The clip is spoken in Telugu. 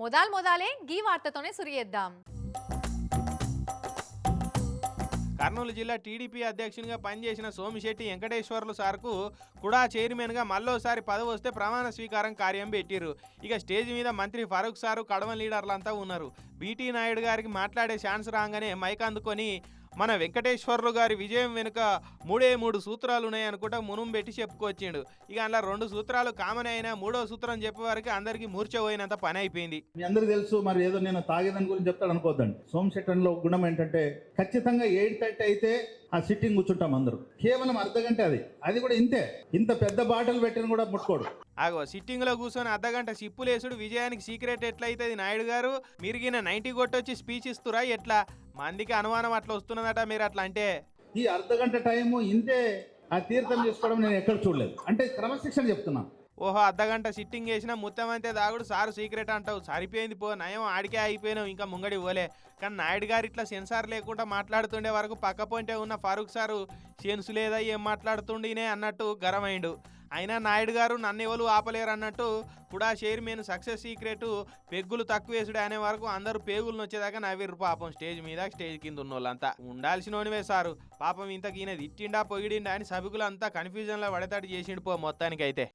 మొదాల్ మొదాలే గీ వార్తతోనే సురియేద్దాం కర్నూలు జిల్లా టీడీపీ అధ్యక్షునిగా పనిచేసిన సోమిశెట్టి వెంకటేశ్వర్లు సార్కు కూడా చైర్మన్గా మళ్ళోసారి పదవి వస్తే ప్రమాణ స్వీకారం కార్యం పెట్టిర్రు. ఇక స్టేజ్ మీద మంత్రి ఫరూక్ సారు కడవ లీడర్లంతా ఉన్నారు. బీటీ నాయుడు గారికి మాట్లాడే ఛాన్స్ రాగానే మైక్ అందుకొని మన వెంకటేశ్వర్లు గారి విజయం వెనుక మూడే మూడు సూత్రాలు ఉన్నాయనుకుంటా మునుం పెట్టి చెప్పుకొచ్చిండు. ఇక అందులో రెండు సూత్రాలు కామన్ అయినా మూడో సూత్రం చెప్పే వరకు అందరికీ మూర్చపోయినంత పని అయిపోయింది. మీ అందరికి తెలుసు మరి ఏదో నేను తాగేదాని గురించి చెప్తాడు అనుకోద్దండి. సోమశెట్టంలో గుణం ఏంటంటే ఖచ్చితంగా ఎయిట్ థర్టీ అయితే ఆ సిట్టింగ్ కూర్చుంటాం అందరూ. కేవలం అర్ధ గంట అది. అది కూడా ఇంతే. ఇంత పెద్ద బాటలు పెట్టిన కూడా ముట్టుకోడు. ఆగో సిట్టింగ్లో కూర్చొని అర్ధగంట సిప్పులేసుడు విజయానికి సీక్రెట్ ఎట్లయితుంది నాయుడు గారు? మీరిగిన నైంటీ కొట్టొచ్చి స్పీచ్ ఇస్తురా ఎట్లా? మందికి అనుమానం అట్లా వస్తున్నదట మీరు అట్లా అంటే? ఈ అర్ధ గంట టైము ఇంతే ఆ తీర్థం చేసుకోవడం నేను ఎక్కడ చూడలేదు. అంటే క్రమశిక్షణ చెప్తున్నా. ఓహో అర్ధగంట సిట్టింగ్ చేసిన మొత్తం అంతే దాగుడు సారు సీక్రెట్ అంటావు. సరిపోయింది పో నయం ఆడికే అయిపోయినావు ఇంకా ముంగడి పోలే కానీ నాయుడు గారు ఇట్లా సెన్సార్ లేకుండా మాట్లాడుతుండే వరకు పక్క పొంటే ఉన్న ఫారూక్ సారు సెన్స్ లేదా ఏం మాట్లాడుతుండేనే అన్నట్టు గరమైండు. అయినా నాయుడు గారు నన్ను ఎవరు ఆపలేరు అన్నట్టు కూడా చైర్మన్ సక్సెస్ సీక్రెట్ పెగ్గులు తక్కువ వేసుడు అనే వరకు అందరూ పేగులు వచ్చేదాకా నవ్విర్రు పాపం స్టేజ్ మీద స్టేజ్ కింద ఉన్న వాళ్ళంతా ఉండాల్సినోనివే సారు. పాపం ఇంతకీన తిట్టిండా పొగిడిండా అని సభికులంతా కన్ఫ్యూజన్లో పడేటట్టు చేసిండు పో మొత్తానికైతే.